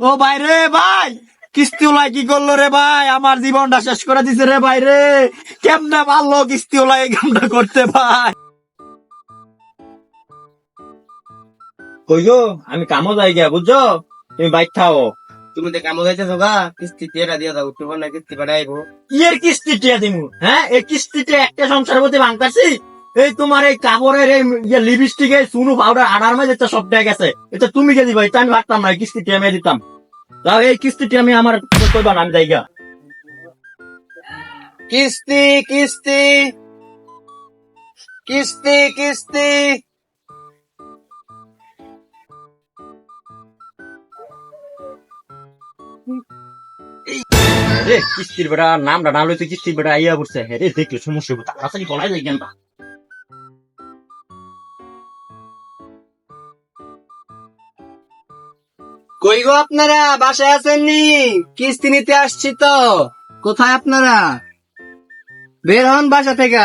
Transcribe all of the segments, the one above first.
ও ভাই রে ভাই কিস্তি ওলাই কি করল রে ভাই? আমার জীবনটা শেষ করে দিছে রে ভাই রে। কেমনে পারল কিস্তি ওলাই এই কামটা করতে ভাই? কই গো আমি কামও যাই গিয়া বুঝছ? তুমি বাইক খাও তুমি তো কামো যাইতেছো গা কিস্তি তেরা দিয়া দাও তোমার না কিস্তি পাঠাইবো ইয়ের কিস্তি টিয়া দিমু হ্যাঁ? এই কিস্তিতে একটা সংসার মধ্যে ভাঙতাছি? এই তোমার এই কাপড়ের এই ইয়ে লিপস্টিক এই সুনু পাউডার আড়ার মাঝে তো সব টাকা গেছে। এটা তুমি কে দিবা? এটা আমি ভাবতাম না এই কিস্তি টিয়া আমি দিতাম। তাও এই কিস্তিটি আমি আমার কইবা না আমি যাইগা। কিস্তি কিস্তি কিস্তি কিস্তি। কিস্তির বেড়া নামটা না লইতে কিস্তির বেড়া আইয়া পড়ছে। হে রে দেখলে সমস্যা তাড়াতাড়ি বলাই যাই কেনটা গো আপনারা, বাসায় আছেননি? কিস্তি নিতে আসছি তো। কোথায় আপনারা? বের হন বাসা থেকে।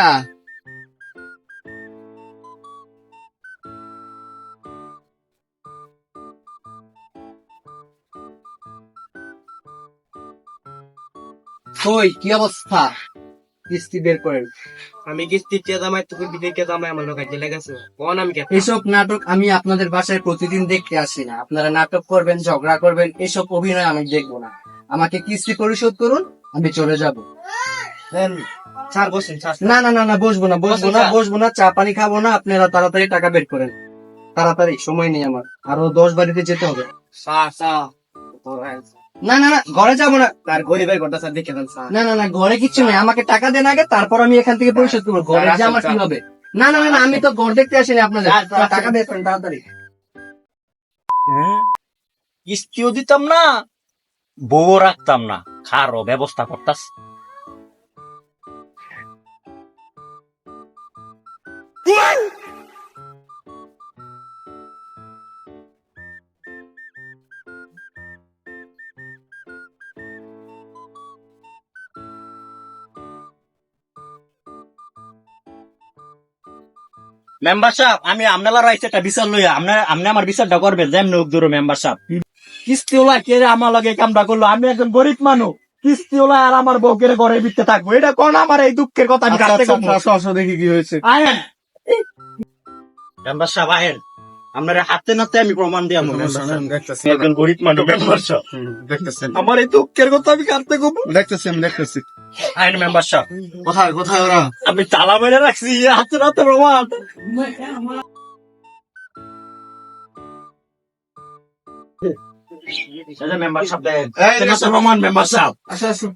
কই কি অবস্থা? কিস্তি বের করেন। আমি কিস্তি চেয়ে দামাই তোকে বিদেকে দামাই আমার লোক জেলে গেছে। কোন আমি এসব নাটক আমি আপনাদের বাসায় প্রতিদিন দেখতে আসি না। আপনারা নাটক করবেন ঝগড়া করবেন এসব অভিনয় আমি দেখব না। আমাকে কিস্তি পরিশোধ করুন আমি চলে যাব। স্যার বসেন না না না না বসবো না বসবো না বসবো না চা পানি খাব না আপনারা তাড়াতাড়ি টাকা বের করেন। তাড়াতাড়ি সময় নেই আমার। আরও দশ বাড়িতে যেতে হবে। না না না ঘরে যাব না। তার গরিবের ঘরটা স্যার দেখে দেন না না না ঘরে কিচ্ছু নেই। আমাকে টাকা দেন আগে তারপর আমি এখান থেকে পরিশোধ করব। ঘরে যা আমার কি হবে? না না না আমি তো ঘর দেখতে আসিনি আপনাদের। টাকা দেন তাড়াতাড়ি। হ্যাঁ? কিস্তিও দিতাম না বউ রাখতাম না। খারও ব্যবস্থা করতাস। মেম্বার সাহেব আমি আপনার রাইছে একটা বিচার লইয়া। আপনার আপনি আমার বিচারটা করবেন যেমন হোক দূর মেম্বার সাহেব কিস্তি ওলা কে আমার লগে এই কামটা করল? আমি একজন গরিব মানুষ। কিস্তি ওলা আর আমার বউকে ঘরে ভিতরে থাকব? এটা কোন আমার এই দুঃখের কথা আমি কাটতে কমবো দেখি কি হয়েছে। আয়েন। মেম্বার সাহেব আয়েন। আপনার হাতে নাতে আমি প্রমাণ দিয়ে আমি একজন গরিব মানুষ। মেম্বার দেখতেছেন। আমার এই দুঃখের কথা আমি কাটতে কমবো দেখতেছি আমি দেখতেছি। আইন মেম্বার সাহেব কোথায় কোথায় ওরা? আমি তালা মেরে রাখছি হাতে নাতে প্রমাণ। মেম্বার সাহেব দেন প্রমাণ মেম্বার সাহেব। আসো আসো।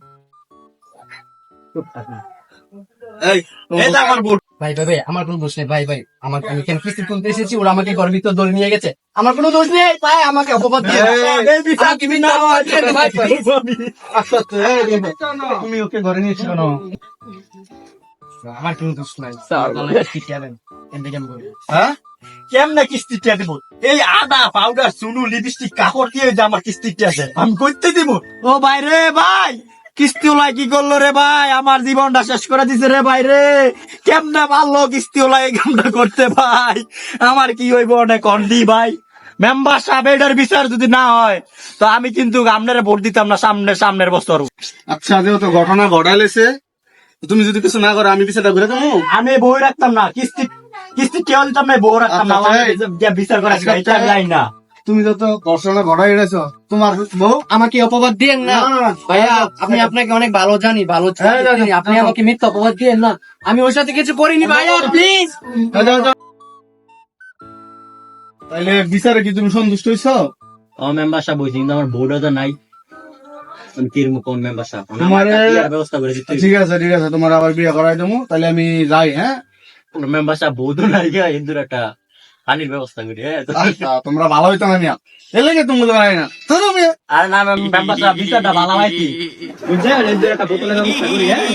এই এই আমার বুট ভাই ভাই ভাই আমার কোনো দোষ নেই ভাই ভাই আমার আমি কেন কিস্তি তুলতে এসেছি ওরা আমাকে ভিতর দৌড়ে নিয়ে গেছে। আমার কোনো দোষ নেই ভাই আমাকে অপবাদ দিয়ে তুমি ওকে ঘরে নিয়েছো কেন আমার কোনো দোষ নাই। হ্যাঁ? কেমনে কিস্তিটা দিব? এই আদা পাউডার চুনু লিপস্টিক কাপড় দিয়ে যে আমার কিস্তিটা আছে আমি করতে দিব। ও ভাই রে ভাই! কিস্তি ওলাই কি করল রে ভাই? আমার জীবনটা শেষ করে দিছে রে ভাই রে। কেমনে পারল কিস্তি ওলাই এই কামটা করতে ভাই? আমার কি হইব অনেক কন্ডি ভাই? মেম্বার সাহেব এটার বিচার যদি না হয় তো আমি কিন্তু আপনারে ভোট দিতাম না সামনের সামনের বছর। আচ্ছা যেহেতু ঘটনা ঘটাইলেছে তুমি যদি কিছু না করো আমি বিষয়টা ঘুরে দেবো? আমি বই রাখতাম না কিস্তি কিস্তি কেউ দিতাম না বউ রাখতাম না আচ্ছা, বিচার করা আচ্ছা, এটা যাই না। তুমি যত ঘটনা ঘটাই এনেছো তোমার বউ আমাকে অপবাদ দিয়েন না। ভাইয়া আমি আপনাকে অনেক ভালো জানি ভালো হ্যাঁ, জানি জানি। আপনি আমাকে মিথ্যা অপবাদ দিয়েন না। আমি ওর সাথে কিছু করিনি ভাইয়া প্লিজ। তাইলে বিচারে কি তুমি সন্তুষ্ট হইছো? ও মেম্বার সাহেব ওই কিন্তু আমার বোর্ডও তো নাই। ঠিক আছে ঠিক আছে তোমার আবার বিয়ে করাই দেবো। তাহলে আমি যাই হ্যাঁ? মেম্বার সাহেব বোর্ডও নাই হিন্দুর একটা। পানির ব্যবস্থা করি হ্যাঁ আচ্ছা তোমরা ভালো হইতো না মিয়া? এলে কি তুমি জানাই না। চলো মিয়া? আর না মেম্বার বিচারটা ভালো হয় কি? বুঝছেন একটা বোতলের ব্যবস্থা করি হ্যাঁ?